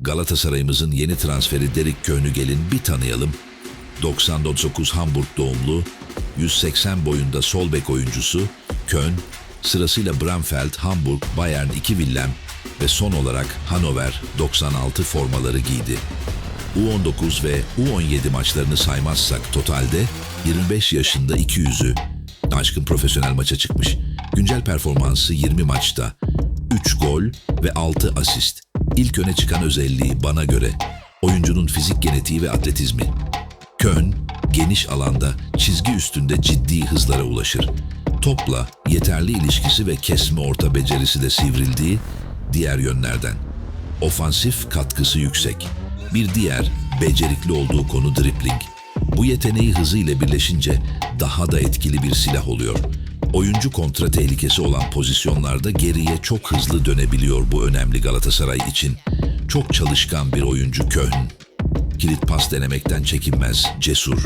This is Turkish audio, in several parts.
Galatasaray'ımızın yeni transferi Derek Köhnügel'in bir tanıyalım. 99 Hamburg doğumlu, 180 boyunda sol bek oyuncusu Köln, sırasıyla Bramfeld, Hamburg, Bayern 2 Willem ve son olarak Hannover 96 formaları giydi. U19 ve U17 maçlarını saymazsak totalde 25 yaşında 200'ü aşkın profesyonel maça çıkmış. Güncel performansı 20 maçta 3 gol ve 6 asist. İlk öne çıkan özelliği bana göre oyuncunun fizik genetiği ve atletizmi. Köln geniş alanda çizgi üstünde ciddi hızlara ulaşır. Topla yeterli ilişkisi ve kesme orta becerisi de sivrildiği diğer yönlerden. Ofansif katkısı yüksek. Bir diğer becerikli olduğu konu dribling. Bu yeteneği hızı ile birleşince daha da etkili bir silah oluyor. Oyuncu kontra tehlikesi olan pozisyonlarda geriye çok hızlı dönebiliyor bu önemli Galatasaray için. Çok çalışkan bir oyuncu Köln. Kilit pas denemekten çekinmez, cesur.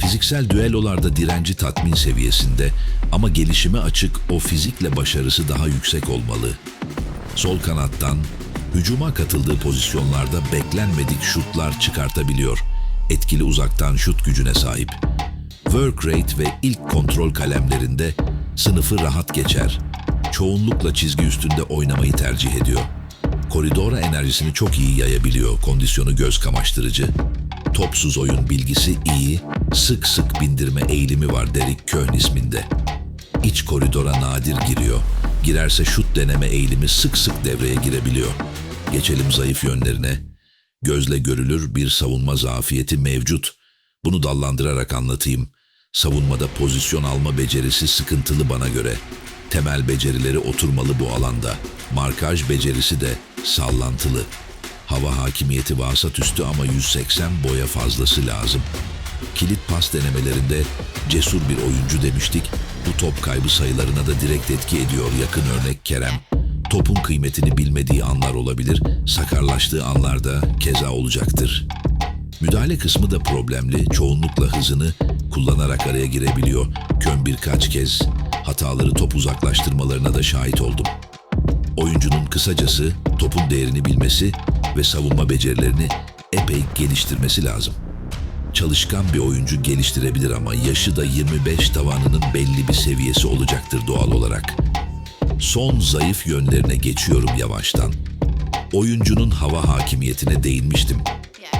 Fiziksel düellolarda direnci tatmin seviyesinde ama gelişime açık o fizikle başarısı daha yüksek olmalı. Sol kanattan hücuma katıldığı pozisyonlarda beklenmedik şutlar çıkartabiliyor. Etkili uzaktan şut gücüne sahip. Work rate ve ilk kontrol kalemlerinde sınıfı rahat geçer. Çoğunlukla çizgi üstünde oynamayı tercih ediyor. Koridora enerjisini çok iyi yayabiliyor. Kondisyonu göz kamaştırıcı. Topsuz oyun bilgisi iyi, sık sık bindirme eğilimi var Derek Köhn isminde. İç koridora nadir giriyor. Girerse şut deneme eğilimi sık sık devreye girebiliyor. Geçelim zayıf yönlerine. Gözle görülür bir savunma zafiyeti mevcut. Bunu dallandırarak anlatayım. Savunmada pozisyon alma becerisi sıkıntılı bana göre. Temel becerileri oturmalı bu alanda. Markaj becerisi de sallantılı. Hava hakimiyeti vasat üstü ama 180 boya fazlası lazım. Kilit pas denemelerinde cesur bir oyuncu demiştik. Bu top kaybı sayılarına da direkt etki ediyor yakın örnek Kerem. Topun kıymetini bilmediği anlar olabilir, sakarlaştığı anlarda keza olacaktır. Müdahale kısmı da problemli, çoğunlukla hızını kullanarak araya girebiliyor. Kön birkaç kez hataları top uzaklaştırmalarına da şahit oldum. Oyuncunun kısacası topun değerini bilmesi ve savunma becerilerini epey geliştirmesi lazım. Çalışkan bir oyuncu geliştirebilir ama yaşı da 25 tavanının belli bir seviyesi olacaktır doğal olarak. Son zayıf yönlerine geçiyorum yavaştan. Oyuncunun hava hakimiyetine değinmiştim.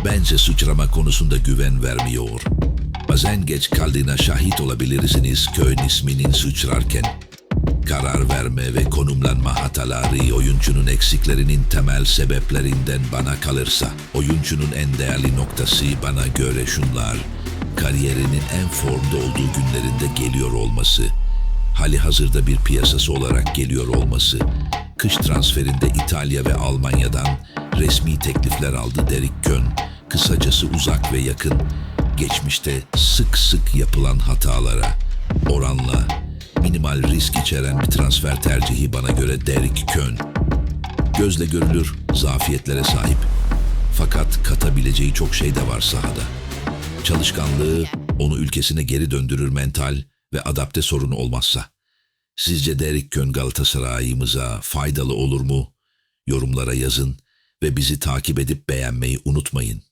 Bence sıçrama konusunda güven vermiyor. Bazen geç kaldığına şahit olabilirsiniz Köln isminin sıçrarken. Karar verme ve konumlanma hataları oyuncunun eksiklerinin temel sebeplerinden bana kalırsa. Oyuncunun en değerli noktası bana göre şunlar. Kariyerinin en formda olduğu günlerinde geliyor olması. Hali hazırda bir piyasası olarak geliyor olması. Kış transferinde İtalya ve Almanya'dan resmi teklifler aldı Derek Kön. Kısacası uzak ve yakın. Geçmişte sık sık yapılan hatalara oranla minimal risk içeren bir transfer tercihi bana göre Derek Kön. Gözle görülür zafiyetlere sahip. Fakat katabileceği çok şey de var sahada. Çalışkanlığı onu ülkesine geri döndürür mental ve adapte sorunu olmazsa. Sizce Derek Kön Galatasaray'ımıza faydalı olur mu? Yorumlara yazın ve bizi takip edip beğenmeyi unutmayın.